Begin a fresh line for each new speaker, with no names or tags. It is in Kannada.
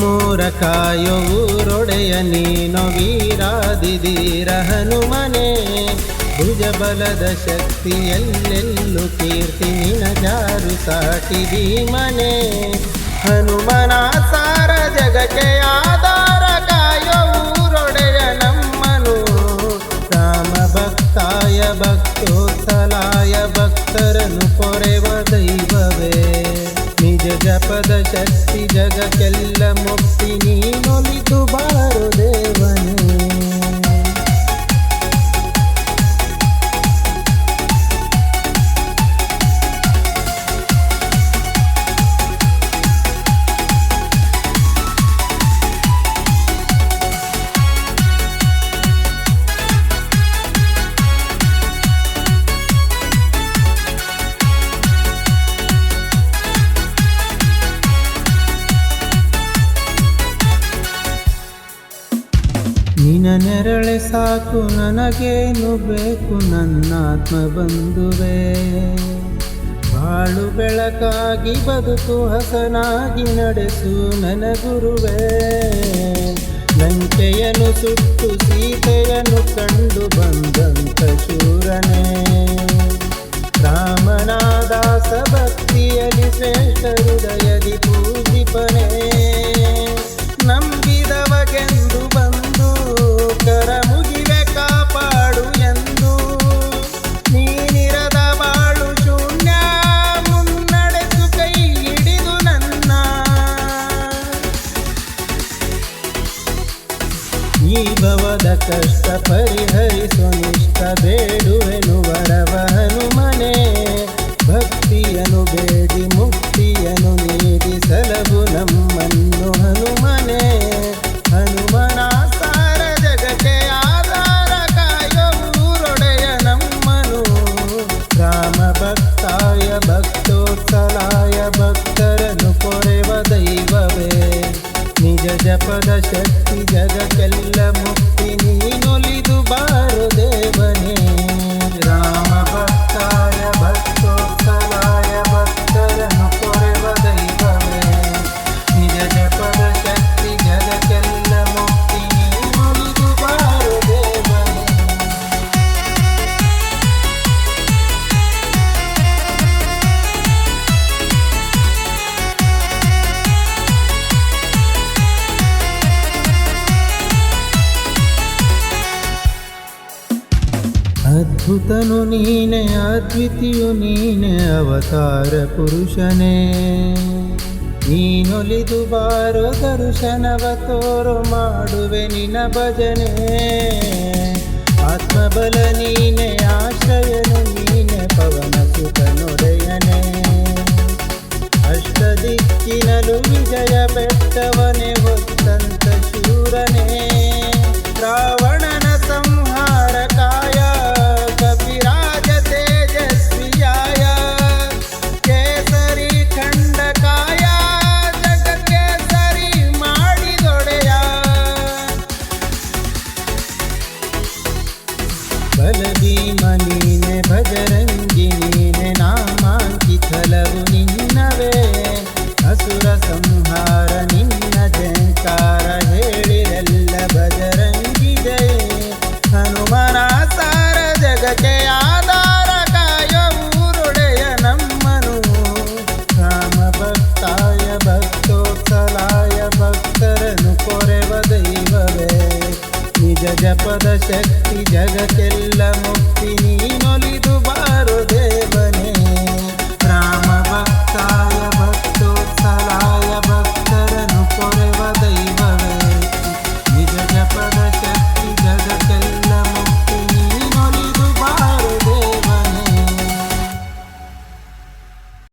ನಮ್ಮೂರ ಕಾಯೋ ಊರೊಡೆಯ ನೀನು ವೀರಾದಿದೀರ ಹನುಮನೆ. ಭುಜಬಲದ ಶಕ್ತಿ ಎಲ್ಲೆಲ್ಲೂ ಕೀರ್ತಿ ನಿನ ಜಾರು ಸಾಟಿ ಭೀಮನೆ. ಹನುಮನ ಸಾರ ಜಗಕ್ಕೆ ನಿಜ ಜಪದ ಶಕ್ತಿ ಜಗಕ್ಕೆಲ್ಲ ಮುಕ್ತಿ ನೀನೊಲಿದು ಬಾರು ನಿನ ನೆರಳೆ ಸಾಕು, ನನಗೇನು ಬೇಕು? ನನ್ನಾತ್ಮ ಬಂಧುವೆ. ಬಾಳು ಬೆಳಕಾಗಿ ಬದುಕು ಹಸನಾಗಿ ನಡೆಸು ನನ್ನ ಗುರುವೇ. ಲಂಕೆಯನ್ನು ಸುಟ್ಟು ಸೀತೆಯನ್ನು ಕಂಡು ಬಂದಂತ ಶೂರನೇ. ರಾಮನಾದಾಸ ಭಕ್ತಿಯಲ್ಲಿ ಶ್ರೇಷ್ಠ ಹೃದಯದಿ ಪೂಜಿಪನೇ ಈ ಭವದ ಕಷ್ಟ ಪರಿಹರಿಸು ನಿಷ್ಠ ಬೇಡುವೆನು ವರವ ಹನುಮನೆ. ಭಕ್ತಿಯನು ಬೇಡಿ ಮುಕ್ತಿಯನು ನೀಡಿ ಸಲಭು ನಮ್ಮನ್ನು ಹನುಮನೆ. ಹನುಮನ ಸಾರ ಜಗಕ್ಕೆ ಆಧಾರ ಕಾಯೋ ಊರೊಡೆಯ ನಮ್ಮನು. ರಾಮ ಭಕ್ತಾಯ, ಭಕ್ತೋತ್ಸಲಾಯ ಭಕ್ತರನು ಪೊರೆವ ದೈವವೇ. ನಿಜ ಜಪದ ಶಕ್ತಿ జగ జగకెల్లము. ಅದ್ಭುತನು ನೀನೆ ಅದ್ವಿತೀಯು ನೀನೆ, ಅವತಾರ ಪುರುಷನೇ. ನೀನೊಲಿದು ಬಾರೋ ದರ್ಶನವ ತೋರು, ಮಾಡುವೆ ನಿನ ಭಜನೆ. ಆತ್ಮಬಲ ನೀನೆ ಬಲಭೀಮ ನೀನೆ ಭಜರಂಗಿ ನೀನೆ ನಾಮಾಂಕಿತಲವು ನಿನ್ನವೇ